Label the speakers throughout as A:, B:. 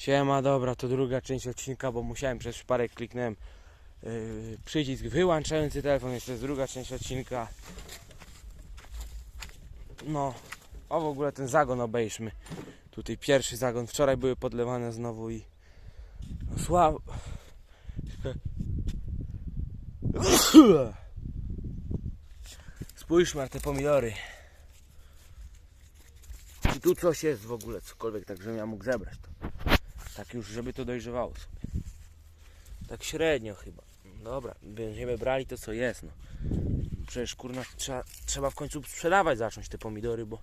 A: Siema, dobra, to druga część odcinka, bo musiałem przez przypadek kliknąłem yy, przycisk wyłączający telefon, jest to druga część odcinka. No, a w ogóle ten zagon obejrzmy. Tutaj pierwszy zagon, wczoraj były podlewane znowu i no, słabo. Spójrzmy na te pomidory. Czy tu coś jest w ogóle, cokolwiek, tak żebym ja mógł zebrać to. Tak już, żeby to dojrzewało sobie. Tak średnio chyba. Dobra, będziemy brali to co jest, no. Przecież kurna trzeba, trzeba w końcu sprzedawać zacząć te pomidory, bo,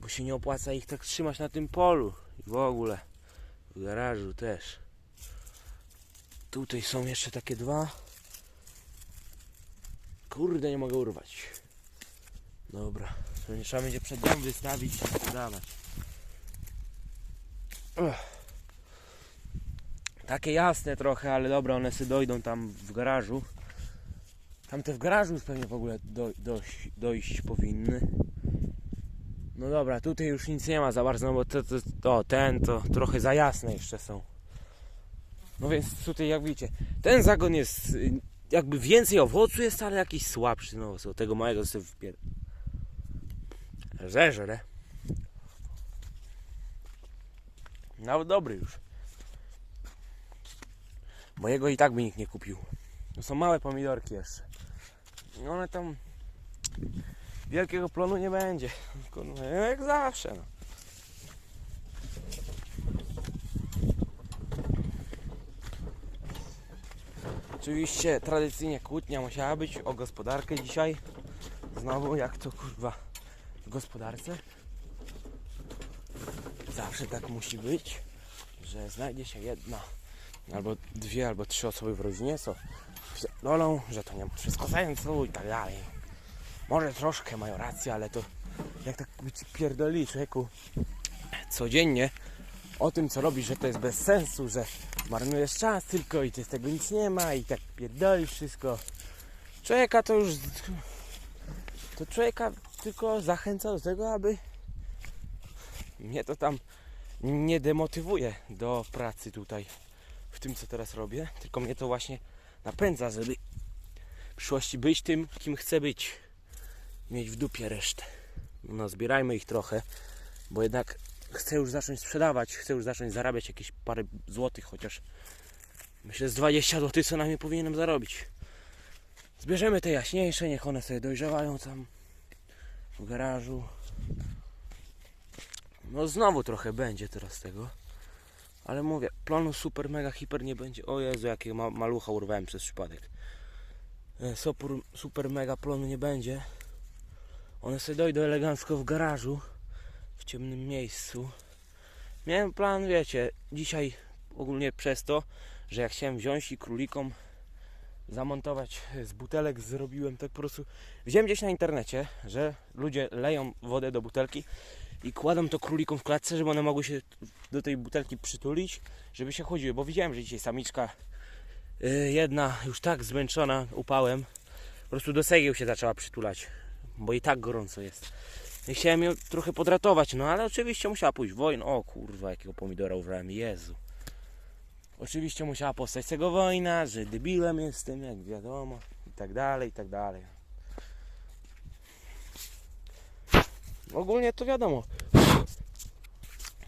A: bo się nie opłaca ich tak trzymać na tym polu. I w ogóle w garażu też. Tutaj są jeszcze takie dwa. Kurde, nie mogę urwać. Dobra, to trzeba będzie przed dom wystawić i sprzedawać. Ech. Takie jasne trochę, ale dobra, one sobie dojdą tam w garażu. Tamte w garażu pewnie w ogóle do, dojść, powinny. No dobra, tutaj już nic nie ma za bardzo, no bo to, to, to, ten to trochę za jasne jeszcze są. No więc tutaj jak widzicie, ten zagon jest jakby więcej owocu jest, ale jakiś słabszy, no co tego małego sobie wpier... Żeżre. No dobry już. Mojego i tak by nikt nie kupił. To są małe pomidorki jeszcze. I One tam wielkiego plonu nie będzie. Kurwa, Jak zawsze. No. Oczywiście tradycyjnie kłótnia musiała być o gospodarkę dzisiaj. Znowu jak to kurwa w gospodarce. Zawsze tak musi być, że znajdzie się jedna albo dwie, albo trzy osoby w rodzinie, co pierdolą, że to nie ma wszystko sensu i tak dalej. Może troszkę mają rację, ale to jak tak być pierdoli człowieku codziennie o tym, co robisz, że to jest bez sensu, że marnujesz czas tylko i ty z tego nic nie ma i tak pierdolisz wszystko. Człowieka to już to człowieka tylko zachęca do tego, aby mnie to tam nie demotywuje do pracy tutaj w tym, co teraz robię, tylko mnie to właśnie napędza, żeby w przyszłości być tym, kim chcę być. Mieć w dupie resztę. No, zbierajmy ich trochę, bo jednak chcę już zacząć sprzedawać, chcę już zacząć zarabiać jakieś parę złotych, chociaż myślę z 20 złotych co najmniej powinienem zarobić. Zbierzemy te jaśniejsze, niech one sobie dojrzewają tam w garażu. No znowu trochę będzie teraz tego. Ale mówię, planu super, mega, hiper nie będzie. O Jezu, jakiego ma malucha urwałem przez przypadek. E, Super, super, mega planu nie będzie. One sobie dojdą elegancko w garażu. W ciemnym miejscu. Miałem plan, wiecie, dzisiaj ogólnie przez to, że jak chciałem wziąć i królikom zamontować z butelek, zrobiłem tak po prostu. Wziąłem gdzieś na internecie, że ludzie leją wodę do butelki i kładą to królikom w klatce, żeby one mogły się do tej butelki przytulić, żeby się chodziły, bo widziałem, że dzisiaj samiczka y, jedna już tak zmęczona upałem, po prostu do cegieł się zaczęła przytulać, bo i tak gorąco jest. I chciałem ją trochę podratować, no ale oczywiście musiała pójść wojna. O kurwa, jakiego pomidora ubrałem, Jezu. Oczywiście musiała powstać z tego wojna, że debilem jestem, jak wiadomo, i tak dalej, i tak dalej. Ogólnie to wiadomo.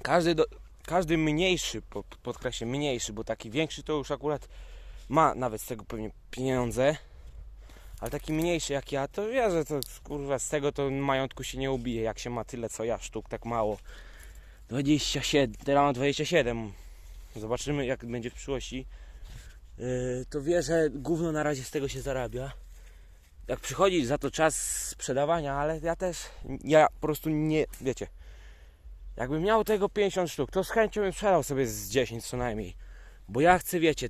A: Każdy, do, każdy mniejszy, pod, podkreślę mniejszy, bo taki większy to już akurat ma nawet z tego pewnie pieniądze. Ale taki mniejszy jak ja, to wie, że to kurwa z tego to majątku się nie ubije, jak się ma tyle co ja sztuk, tak mało. 27, teraz mam 27. Zobaczymy jak będzie w przyszłości. Yy, to wie, że gówno na razie z tego się zarabia. Jak przychodzi za to czas sprzedawania, ale ja też, ja po prostu nie, wiecie, jakbym miał tego 50 sztuk, to z chęcią bym sprzedał sobie z 10 co najmniej. Bo ja chcę, wiecie,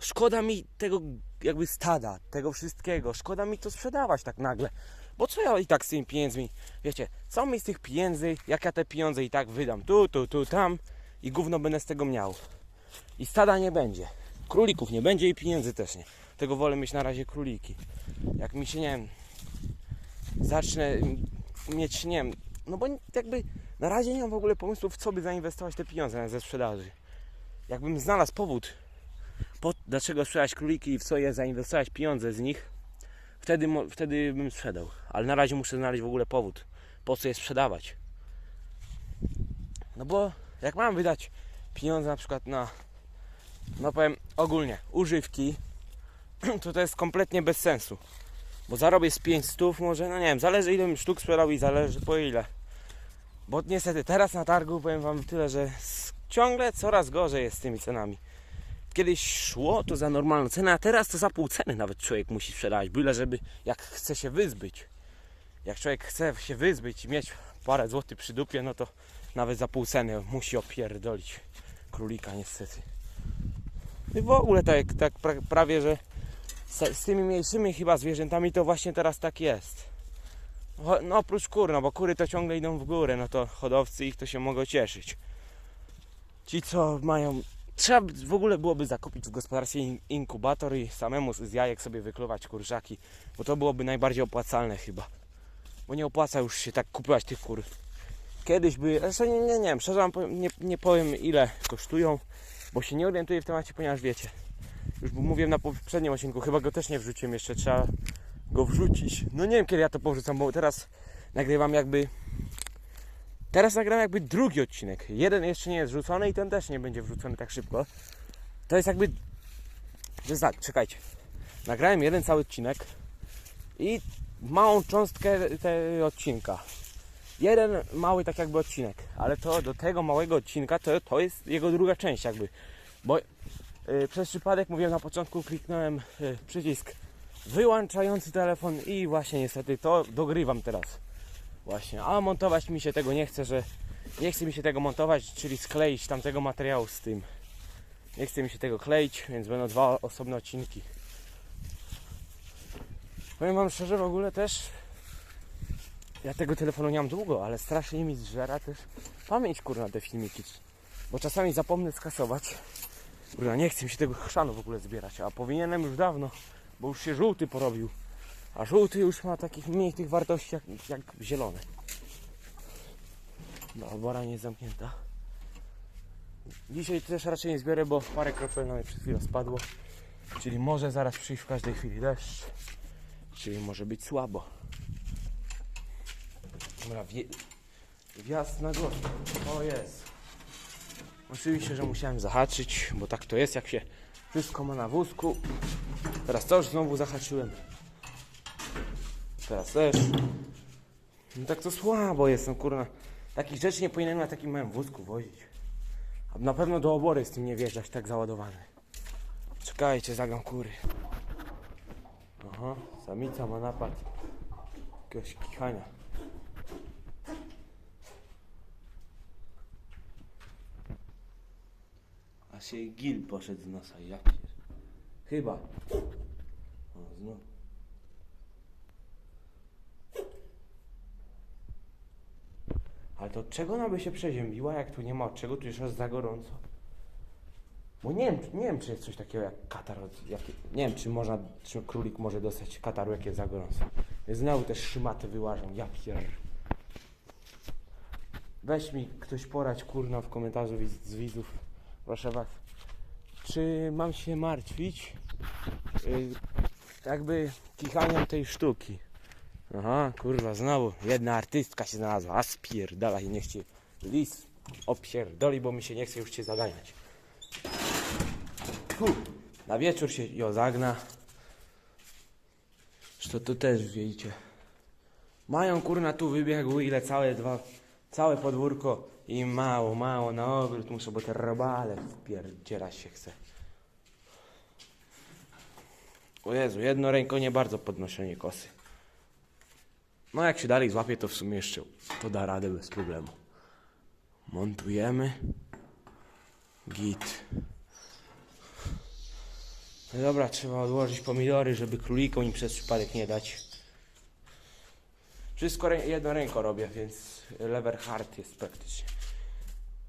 A: szkoda mi tego jakby stada, tego wszystkiego, szkoda mi to sprzedawać tak nagle. Bo co ja i tak z tymi pieniędzmi, wiecie, co mi z tych pieniędzy, jak ja te pieniądze i tak wydam tu, tu, tu, tam i gówno będę z tego miał. I stada nie będzie. Królików nie będzie i pieniędzy też nie. Tego wolę mieć na razie króliki. Jak mi się, nie wiem, zacznę mieć, nie wiem, no bo jakby Na razie nie mam w ogóle pomysłów, w co by zainwestować te pieniądze ze sprzedaży. Jakbym znalazł powód, po, dlaczego sprzedać króliki i w co je zainwestować pieniądze z nich, wtedy, wtedy bym sprzedał. Ale na razie muszę znaleźć w ogóle powód, po co je sprzedawać. No bo jak mam wydać pieniądze na przykład na, no powiem ogólnie, używki, to to jest kompletnie bez sensu. Bo zarobię z 5 stów może, no nie wiem, zależy ile bym sztuk sprzedał i zależy po ile. Bo niestety teraz na targu powiem Wam tyle, że ciągle coraz gorzej jest z tymi cenami. Kiedyś szło to za normalną cenę, a teraz to za pół ceny nawet człowiek musi sprzedać. Byle żeby, jak chce się wyzbyć. Jak człowiek chce się wyzbyć i mieć parę złotych przy dupie, no to nawet za pół ceny musi opierdolić królika niestety. I w ogóle tak, tak pra, prawie, że z, z tymi mniejszymi chyba zwierzętami to właśnie teraz tak jest. No oprócz kur, no bo kury to ciągle idą w górę, no to hodowcy ich to się mogą cieszyć. Ci co mają... Trzeba w ogóle byłoby zakupić w gospodarstwie in- inkubator i samemu z jajek sobie wykluwać kurczaki, bo to byłoby najbardziej opłacalne chyba. Bo nie opłaca już się tak kupować tych kur. Kiedyś by, zresztą nie, nie, nie wiem, szczerze wam powiem, nie, nie powiem ile kosztują, bo się nie orientuję w temacie, ponieważ wiecie, już mówiłem na poprzednim odcinku, chyba go też nie wrzuciłem, jeszcze trzeba go wrzucić. No nie wiem kiedy ja to powrzucam, bo teraz nagrywam jakby. Teraz nagram jakby drugi odcinek. Jeden jeszcze nie jest wrzucony i ten też nie będzie wrzucony tak szybko. To jest jakby. To jest tak, czekajcie. Nagrałem jeden cały odcinek i małą cząstkę tego odcinka. Jeden mały tak jakby odcinek, ale to do tego małego odcinka to, to jest jego druga część jakby. Bo przez przypadek mówiłem na początku, kliknąłem yy, przycisk wyłączający telefon i właśnie niestety to dogrywam teraz. Właśnie, a montować mi się tego nie chce, że nie chce mi się tego montować, czyli skleić tamtego materiału z tym. Nie chce mi się tego kleić, więc będą dwa osobne odcinki. Powiem wam szczerze, w ogóle też ja tego telefonu nie mam długo, ale strasznie mi zżera też pamięć kurna te filmiki. Bo czasami zapomnę skasować. Kurna, nie chce mi się tego chrzanu w ogóle zbierać, a powinienem już dawno, bo już się żółty porobił. A żółty już ma takich mniej tych wartości jak, jak zielony. No, obora nie jest zamknięta. Dzisiaj też raczej nie zbiorę, bo parę kropel na mnie przed chwilą spadło. Czyli może zaraz przyjść w każdej chwili deszcz. Czyli może być słabo. Dobra, wjazd na górę. O jest. Oczywiście, że musiałem zahaczyć, bo tak to jest, jak się wszystko ma na wózku. Teraz też znowu zahaczyłem. Teraz też. No tak to słabo jest, no kurna. Takich rzeczy nie powinienem na takim małym wózku wozić. A na pewno do obory z tym nie wjeżdżać tak załadowany. Czekajcie, zagram kury. Aha, samica ma napad. Jakiegoś kichania. Się gil poszedł z nosa, ja pier... Chyba. O, znów. Ale to czego ona by się przeziębiła, jak tu nie ma od czego, tu już jest za gorąco? Bo nie wiem, nie wiem, czy jest coś takiego jak katar. Jak, nie wiem, czy można, czy królik może dostać kataru, jak jest za gorąco. Znowu też szymaty wyłażą, ja pier... Weź mi ktoś porać, kurna, w komentarzu z widzów. Proszę was. Czy mam się martwić y, jakby kichaniem tej sztuki? Aha, kurwa, znowu jedna artystka się znalazła. A spierdalaj, niech cię lis opierdoli, bo mi się nie chce już cię zaganiać. Na wieczór się ją zagna. Że to też wiecie. Mają kurna tu wybiegły ile całe dwa, całe podwórko i mało, mało na ogród muszę, bo te robale wpierdzielać się chce. O Jezu, jedno ręko nie bardzo podnoszenie kosy. No jak się dalej złapie, to w sumie jeszcze to da radę bez problemu. Montujemy. Git. No dobra, trzeba odłożyć pomidory, żeby królikom im przez przypadek nie dać. Wszystko rę- jedną ręką robię, więc lever hard jest praktycznie.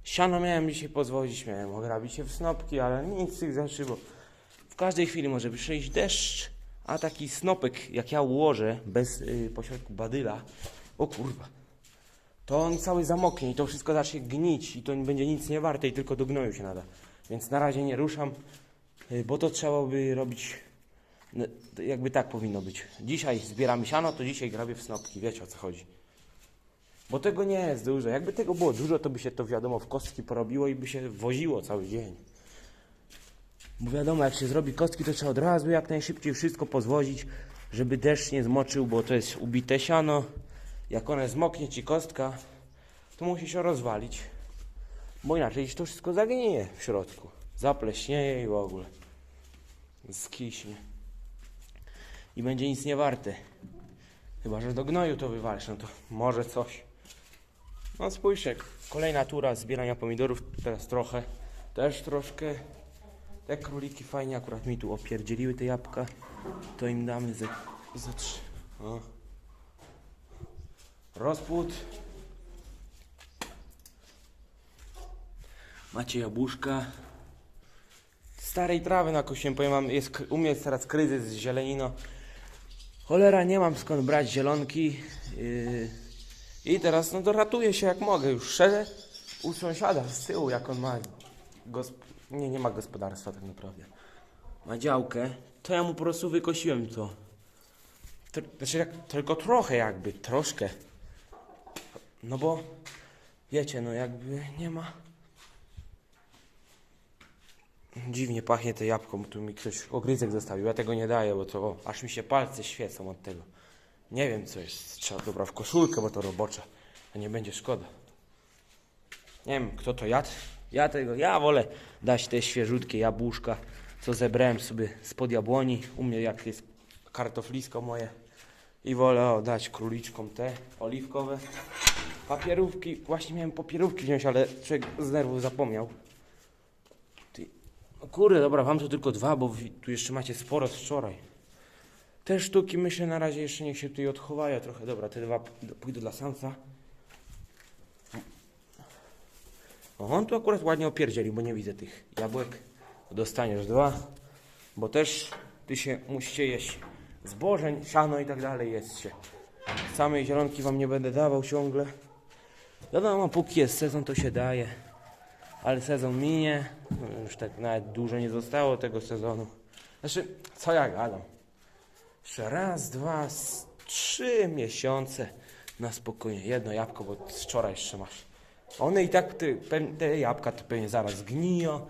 A: Siano miałem dzisiaj pozwolić, miałem ograbić się w snopki, ale nic z tych rzeczy, bo w każdej chwili może przyjść deszcz, a taki snopek, jak ja ułożę, bez y, pośrodku badyla, o kurwa, to on cały zamoknie i to wszystko zacznie gnić i to będzie nic nie warte i tylko do gnoju się nada. Więc na razie nie ruszam, y, bo to trzeba by robić, no, jakby tak powinno być. Dzisiaj zbieramy siano, to dzisiaj grabię w snopki, wiecie o co chodzi. Bo tego nie jest dużo. Jakby tego było dużo, to by się to wiadomo w kostki porobiło i by się woziło cały dzień. Bo wiadomo, jak się zrobi kostki, to trzeba od razu jak najszybciej wszystko pozwozić, żeby deszcz nie zmoczył, bo to jest ubite siano. Jak one zmoknie ci kostka, to musi się rozwalić. Bo inaczej to wszystko zagnieje w środku. Zapleśnieje i w ogóle. Skiśnie. I będzie nic nie warte. Chyba, że do gnoju to wywalisz, no to może coś. No spójrzcie, kolejna tura zbierania pomidorów, teraz trochę, też troszkę. Te króliki fajnie akurat mi tu opierdzieliły te jabłka, to im damy ze, ze trzy. O. Rozpód. Macie jabłuszka. Starej trawy nakosiłem, powiem wam, jest, u mnie jest teraz kryzys z zielenino. Cholera, nie mam skąd brać zielonki. Yy, I teraz no to ratuję się jak mogę. Już szerzę u sąsiada z tyłu, jak on ma. Nie, nie ma gospodarstwa tak naprawdę. Ma działkę. To ja mu po prostu wykosiłem to. Tr- Znaczy jak, tylko trochę jakby, troszkę. No bo wiecie, no jakby nie ma. Dziwnie pachnie te jabłko, bo tu mi ktoś ogryzek zostawił. Ja tego nie daję, bo to o, aż mi się palce świecą od tego. Nie wiem co jest. Trzeba dobra w koszulkę, bo to robocza. To nie będzie szkoda. Nie wiem kto to jadł. Ja tego, ja wolę dać te świeżutkie jabłuszka, co zebrałem sobie spod jabłoni. U mnie jak jest kartoflisko moje. I wolę o, dać króliczkom te oliwkowe. Papierówki, właśnie miałem papierówki wziąć, ale człowiek z nerwów zapomniał. Kurde, dobra, wam to tylko dwa, bo tu jeszcze macie sporo z wczoraj. Te sztuki myślę na razie jeszcze niech się tutaj odchowają trochę. Dobra, te dwa pójdą dla samca. O, on tu akurat ładnie opierdzielił, bo nie widzę tych jabłek. Dostaniesz dwa, bo też ty się musicie jeść zbożeń, siano i tak dalej jest się. Samej zielonki wam nie będę dawał ciągle. Wiadomo, póki jest sezon, to się daje. Ale sezon minie, już tak nawet dużo nie zostało tego sezonu. Znaczy, co ja gadam? Jeszcze raz, dwa, trzy miesiące na spokojnie. Jedno jabłko, bo wczoraj jeszcze masz. One i tak, te, te jabłka to pewnie zaraz gniją,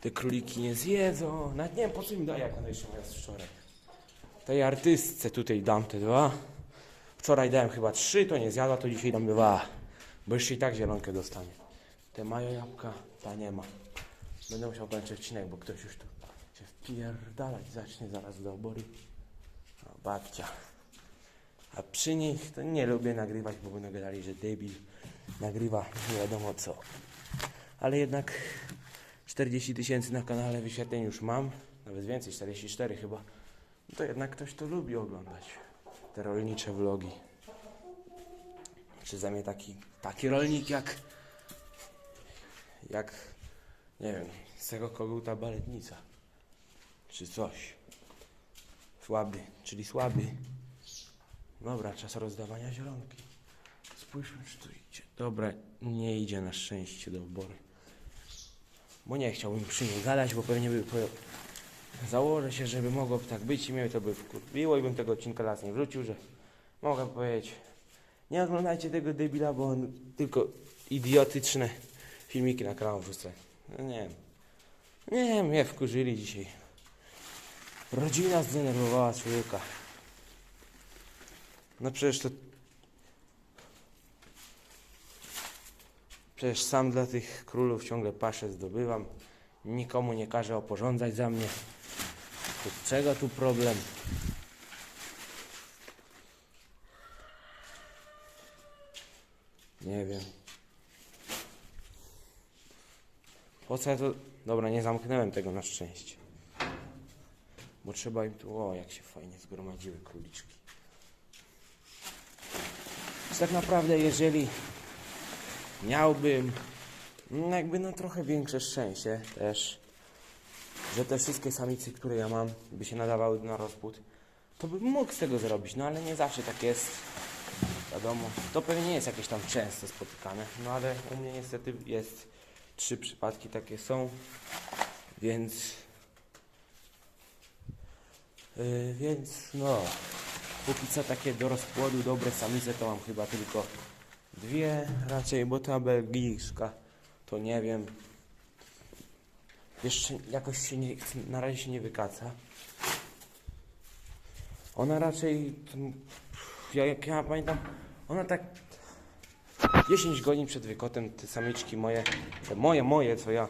A: te króliki nie zjedzą. Nawet nie wiem po co im daję, jak one jeszcze mają z wczoraj. Tej artystce tutaj dam te dwa. Wczoraj dałem chyba trzy, to nie zjadła, to dzisiaj dam dwa. Bo jeszcze i tak zielonkę dostanie. Te mają jabłka, ta nie ma. Będę musiał kończyć odcinek, bo ktoś już tu się wpierdalać zacznie zaraz do obory. Babcia. A przy nich to nie lubię nagrywać, bo będą gadali, że debil nagrywa nie wiadomo co. Ale jednak 40 tysięcy na kanale wyświetleń już mam. Nawet więcej, 44 chyba. No to jednak ktoś to lubi oglądać. Te rolnicze vlogi. Czy za mnie taki, taki rolnik jak jak nie wiem, z tego koguta baletnica. Czy coś. Słaby, czyli słaby. Dobra, czas rozdawania zielonki. Spójrzmy, czy tu idzie. Dobra, nie idzie na szczęście do obory. Bo nie chciałbym przy nim gadać, bo pewnie by... Po... Założę się, żeby mogło tak być i mnie to by wkurwiło i bym tego odcinka raz nie wrzucił, że mogę powiedzieć nie oglądajcie tego debila, bo on tylko idiotyczne filmiki na kanał wrzuca. No nie wiem. Nie wiem, mnie wkurzyli dzisiaj. Rodzina zdenerwowała człowieka. No przecież to... Przecież sam dla tych królów ciągle paszę zdobywam. Nikomu nie każę oporządzać za mnie. To czego tu problem? Nie wiem. Po co ja to... Dobra, nie zamknąłem tego na szczęście. Bo trzeba im tu... O, jak się fajnie zgromadziły króliczki. Więc tak naprawdę, jeżeli miałbym no jakby no trochę większe szczęście też, że te wszystkie samice, które ja mam, by się nadawały na rozpód, to bym mógł z tego zrobić, no ale nie zawsze tak jest. wiadomo, to pewnie nie jest jakieś tam często spotykane, no ale u mnie niestety jest trzy przypadki takie są, więc yy, więc no póki co takie do rozpłodu dobre samice to mam chyba tylko dwie raczej, bo ta belgijska to nie wiem jeszcze jakoś się nie, na razie się nie wykaca. Ona raczej, ja, jak ja pamiętam, ona tak 10 godzin przed wykotem te samiczki moje, te moje, moje, co ja,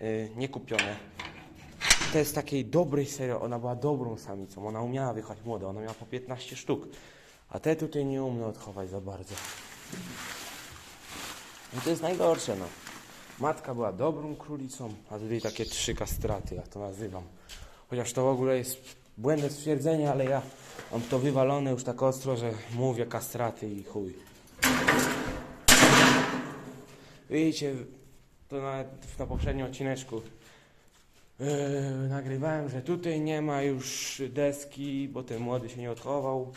A: yy, nie kupione. To jest takiej dobrej serii, ona była dobrą samicą, ona umiała wychać młode, ona miała po 15 sztuk. A te tutaj nie umie odchować za bardzo. I to jest najgorsze, no. Matka była dobrą królicą, a tutaj takie trzy kastraty, ja to nazywam. Chociaż to w ogóle jest błędne stwierdzenie, ale ja mam to wywalone już tak ostro, że mówię kastraty i chuj. Widzicie, to nawet na poprzednim odcineczku yy, nagrywałem, że tutaj nie ma już deski, bo ten młody się nie odchował.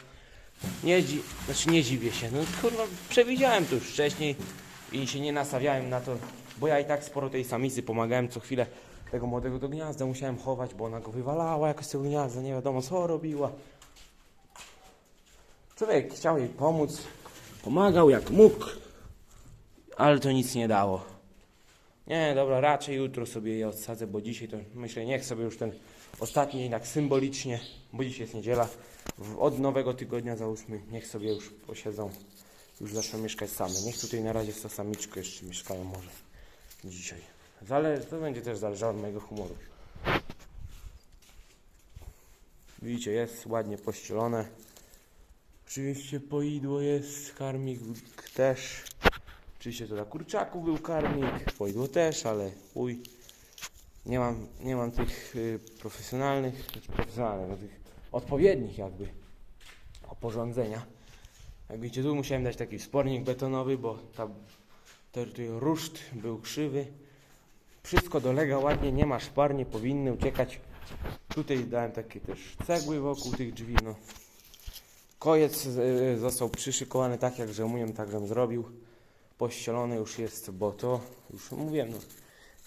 A: Nie, dzi- znaczy nie dziwię się, no kurwa, przewidziałem to już wcześniej i się nie nastawiałem na to, bo ja i tak sporo tej samicy pomagałem co chwilę tego młodego do gniazda musiałem chować, bo ona go wywalała jakoś z tego gniazda, nie wiadomo co robiła. Człowiek chciał jej pomóc, pomagał jak mógł, ale to nic nie dało. Nie, dobra, raczej jutro sobie je odsadzę, bo dzisiaj to myślę, niech sobie już ten ostatni tak symbolicznie, bo dzisiaj jest niedziela, od nowego tygodnia załóżmy, niech sobie już posiedzą, już zaczną mieszkać same. Niech tutaj na razie samiczką jeszcze mieszkają może dzisiaj. Zale to będzie też zależało od mojego humoru. Widzicie, jest ładnie pościelone. Oczywiście poidło jest, karmik też. Oczywiście to dla kurczaków był karmik, poidło też, ale chuj. Nie mam, nie mam tych y, profesjonalnych, znaczy profesjonalnych, no tych odpowiednich jakby oporządzenia. Jak widzicie, tu musiałem dać taki spornik betonowy, bo ta, ten tutaj ruszt był krzywy. Wszystko dolega ładnie, nie ma szpar, nie powinny uciekać. Tutaj dałem takie też cegły wokół tych drzwi, no. Kojec y, został przyszykowany tak, jak żemuję, tak żem zrobił. Pościelony już jest, bo to, już mówiłem, no.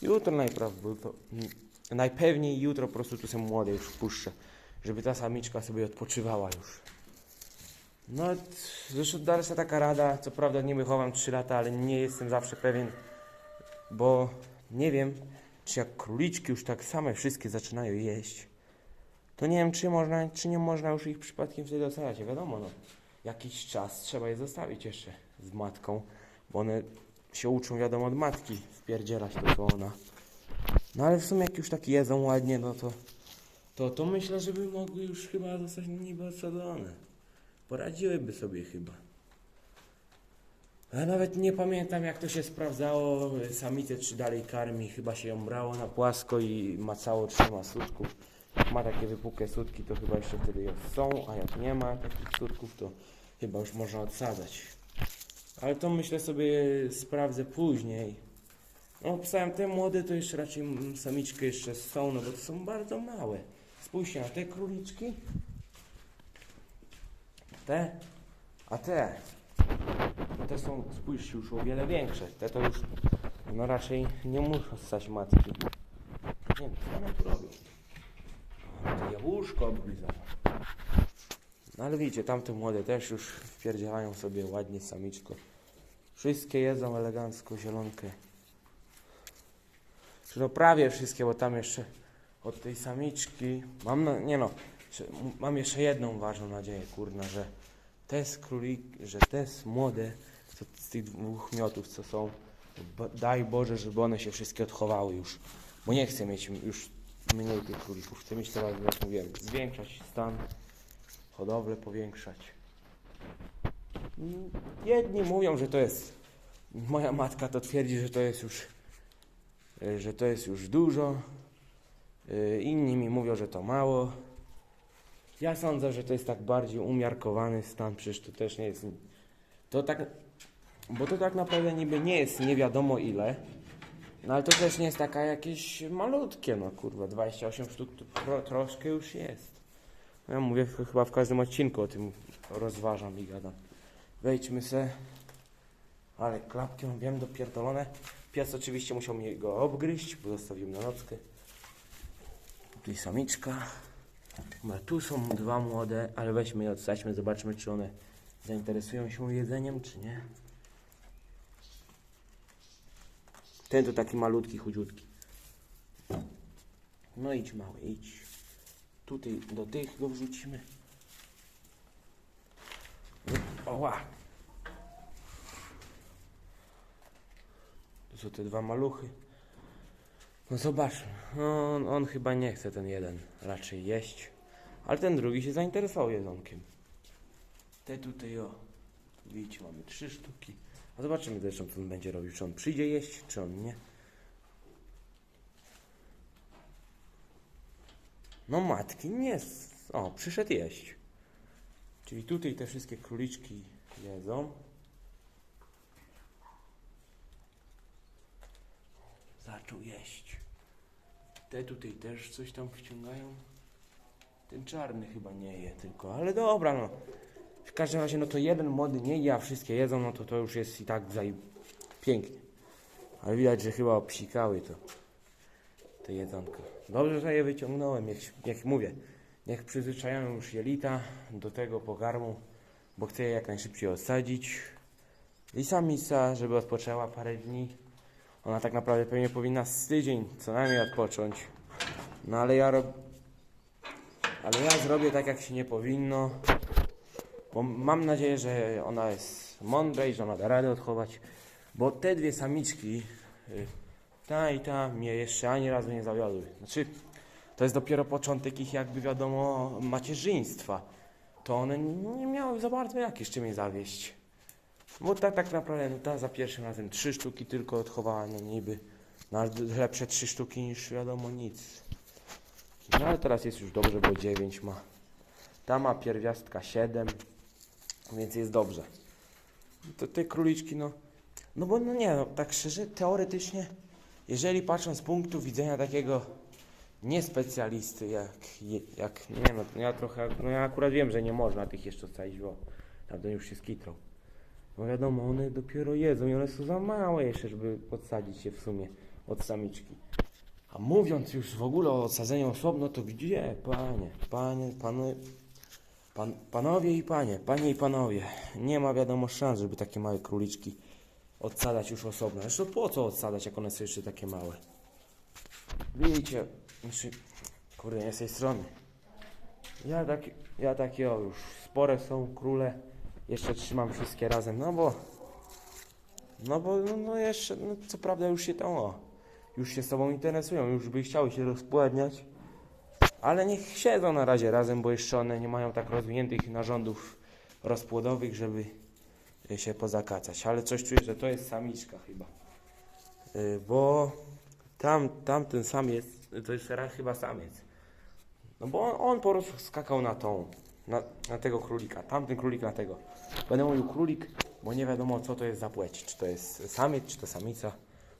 A: Jutro najprawdopodobniej, najpewniej jutro po prostu tu są młode już wpuszczę, żeby ta samiczka sobie odpoczywała już. No, zresztą dalsza taka rada, co prawda nie wychowam 3 lata, ale nie jestem zawsze pewien, bo nie wiem, czy jak króliczki już tak same wszystkie zaczynają jeść, to nie wiem, czy można, czy nie można już ich przypadkiem wtedy oceniać. Wiadomo, no. Jakiś czas trzeba je zostawić jeszcze z matką, bo one się uczą, wiadomo, od matki wpierdzielać co ona. No ale w sumie jak już tak jedzą ładnie, no to, to, to myślę, żeby mogły już chyba zostać niby odsadzone. Poradziłyby sobie chyba. Ja nawet nie pamiętam jak to się sprawdzało, samicę czy dalej karmi, chyba się ją brało na płasko i macało trzyma sutków. Jak ma takie wypukłe sutki, to chyba jeszcze wtedy są, a jak nie ma takich sutków, to chyba już można odsadzać. Ale to myślę sobie sprawdzę później. No pisałem te młode to jeszcze raczej samiczki jeszcze są, no bo to są bardzo małe. Spójrzcie na te króliczki. Te, a te. No te są, spójrzcie, już o wiele większe. Te to już, no raczej nie muszą stać matki. Nie wiem, co one tu robią. To jabłuszko. No ale widzicie, tamte młode też już wpierdzielają sobie ładnie samiczko. Wszystkie jedzą elegancko zielonkę. Czy prawie wszystkie, bo tam jeszcze od tej samiczki mam, na, nie no, mam jeszcze jedną ważną nadzieję, kurna, że te z królik, że te młode, z tych dwóch miotów, co są, daj Boże, żeby one się wszystkie odchowały już, bo nie chcę mieć już mniej tych królików, chcę mieć teraz, jak mówiłem, zwiększać stan, hodowlę powiększać. Jedni mówią, że to jest, moja matka to twierdzi, że to jest już że to jest już dużo. y, Inni mi mówią, że to mało. Ja sądzę, że to jest tak bardziej umiarkowany stan, przecież to też nie jest. To tak. Bo to tak naprawdę niby nie jest nie wiadomo ile. No ale to też nie jest taka jakieś malutkie, no kurwa, 28 sztuk to tro, troszkę już jest. No Ja mówię ch- chyba w każdym odcinku o tym rozważam i gadam. Wejdźmy se. Ale klapki mam, wiem, dopierdolone. Pies oczywiście musiał mi go obgryźć, bo zostawiłem na nockę. Tutaj samiczka. Dobra, tu są dwa młode, ale weźmy je odsadźmy, zobaczmy czy one zainteresują się jedzeniem, czy nie. Ten to taki malutki, chudziutki. No idź mały, idź. Tutaj do tych go wrzucimy. Oła. Są te dwa maluchy. No zobaczmy. No, on, on chyba nie chce ten jeden raczej jeść. Ale ten drugi się zainteresował jedzonkiem. Te tutaj o. Widzicie, mamy trzy sztuki. A zobaczymy zresztą co on będzie robił. Czy on przyjdzie jeść, czy on nie. No matki, nie. O, przyszedł jeść. Czyli tutaj te wszystkie króliczki jedzą. Zaczął jeść. Te tutaj też coś tam wciągają. Ten czarny chyba nie je tylko, ale dobra no. W każdym razie no to jeden młody nie je, a wszystkie jedzą, no to to już jest i tak zaj... pięknie. Ale widać, że chyba obsikały to. Te jedzonko. Dobrze, że je wyciągnąłem, jak, jak mówię. Niech przyzwyczajają już jelita do tego pokarmu, bo chcę je jak najszybciej odsadzić. I samica, żeby odpoczęła parę dni. Ona tak naprawdę pewnie powinna z tydzień co najmniej odpocząć. No ale ja rob... Ale ja zrobię tak jak się nie powinno. Bo mam nadzieję, że ona jest mądra i że ona da radę odchować. Bo te dwie samiczki, y, ta i ta, mnie jeszcze ani razu nie zawiodły. Znaczy, to jest dopiero początek ich jakby wiadomo macierzyństwa. To one nie miały za bardzo jak jeszcze mnie zawieść. Bo tak, tak naprawdę no, ta za pierwszym razem trzy sztuki tylko odchowała, no niby. No lepsze trzy sztuki niż wiadomo nic. No ale teraz jest już dobrze, bo dziewięć ma. Ta ma pierwiastka siedem, więc jest dobrze. To te króliczki, no. No bo no nie, no tak szczerze, teoretycznie, jeżeli patrząc z punktu widzenia takiego niespecjalisty, jak, je- jak nie no, ja trochę, no ja akurat wiem, że nie można tych jeszcze odstawić, bo tamten już się skitrał. No wiadomo, one dopiero jedzą i one są za małe jeszcze, żeby podsadzić się w sumie od samiczki. A mówiąc już w ogóle o odsadzeniu osobno, to gdzie, panie, panie, pan, panowie i panie, panie i panowie, nie ma wiadomo szans, żeby takie małe króliczki odsadzać już osobno. Zresztą po co odsadzać, jak one są jeszcze takie małe? Widzicie, znaczy, kurde, nie z tej strony. Ja takie, ja takie o już, spore są króle, jeszcze trzymam wszystkie razem, no bo, no bo, no, no jeszcze, no co prawda już się tam, o, już się sobą interesują, już by chciały się rozpładniać, ale niech siedzą na razie razem, bo jeszcze one nie mają tak rozwiniętych narządów rozpłodowych, żeby się pozakacać, ale coś czuję, że to jest samiczka chyba, Y, bo tam, tamten samiec, to jest chyba samiec, no bo on, on po prostu skakał na tą, na, na tego królika, tamten królik na tego. Będę mówił królik, bo nie wiadomo co to jest za płeć, czy to jest samiec, czy to samica.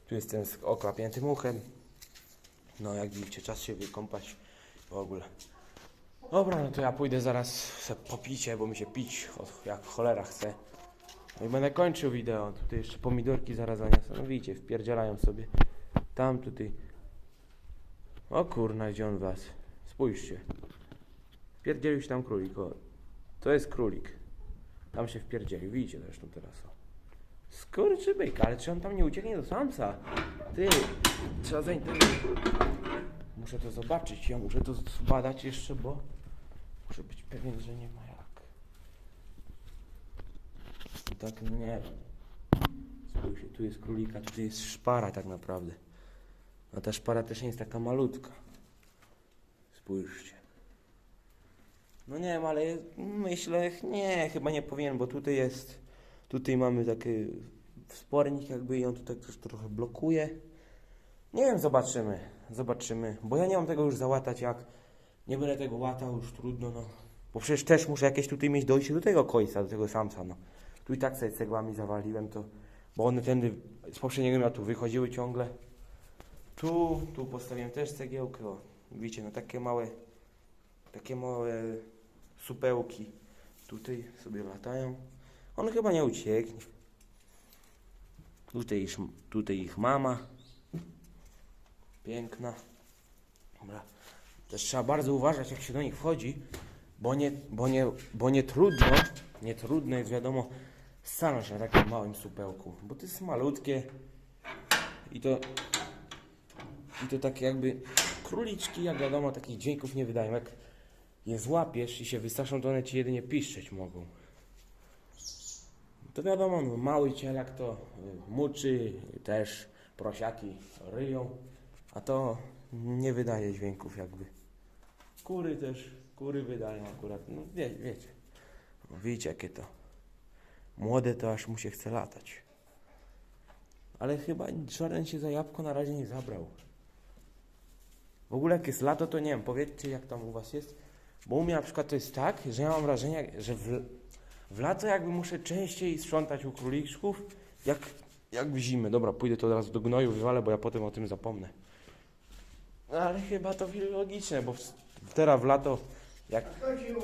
A: Tu jest ten z oklapiętym uchem. No jak widzicie, czas się wykąpać w ogóle. Dobra, no to ja pójdę zaraz se popicie, bo mi się pić od, jak cholera chce. No i będę kończył wideo. Tutaj jeszcze pomidorki zaraz zaniosę. No widzicie, wpierdzielają sobie. Tam tutaj. O kurna, gdzie on was? Spójrzcie. Wpierdzielił się tam królik. O. To jest królik. Tam się wpierdzielił. Widzicie zresztą teraz. O. Skurczybyk, ale czy on tam nie ucieknie do samca? Ty, trzeba zainteresować. Muszę to zobaczyć. Ja muszę to zbadać jeszcze, bo muszę być pewien, że nie ma jak. Tak nie wiem. Spójrzcie, tu jest królika, tutaj jest szpara tak naprawdę. A ta szpara też nie jest taka malutka. Spójrzcie. No nie wiem, ale myślę, nie, chyba nie powinien, bo tutaj jest, tutaj mamy taki wspornik jakby i on tutaj też trochę blokuje. Nie wiem, zobaczymy, zobaczymy, bo ja nie mam tego już załatać, jak nie będę tego łatał, już trudno, no. Bo przecież też muszę jakieś tutaj mieć dojście do tego końca, do tego samca, no. Tu i tak sobie cegłami zawaliłem to, bo one tędy z poprzedniego miatu wychodziły ciągle. Tu, tu postawiłem też cegiełkę, o, widzicie, no takie małe, takie małe supełki tutaj sobie latają. On chyba nie ucieknie. Tutaj ich, tutaj ich mama. Piękna. Dobra. Też trzeba bardzo uważać, jak się do nich wchodzi, bo nie, bo nie, bo nie trudno, nie trudno jest wiadomo stanąć na takim małym supełku, bo to jest malutkie i to i to tak jakby króliczki, jak wiadomo, takich dźwięków nie wydają. Jak je złapiesz i się wystraszą, to one ci jedynie piszczeć mogą. To wiadomo, no, mały cielak to y, muczy, też prosiaki ryją, a to nie wydaje dźwięków jakby. Kury też, kury wydają akurat, no wie, wiecie. No, widzicie jakie to. Młode to aż mu się chce latać. Ale chyba żaden się za jabłko na razie nie zabrał. W ogóle jak jest lato, to nie wiem, powiedzcie jak tam u was jest. Bo u mnie na przykład to jest tak, że ja mam wrażenie, że w, w lato jakby muszę częściej sprzątać u króliczków, jak, jak w zimę. Dobra, pójdę to od razu do gnoju, wywalę, bo ja potem o tym zapomnę. No ale chyba to logiczne, bo teraz w lato, jak
B: Chodzi o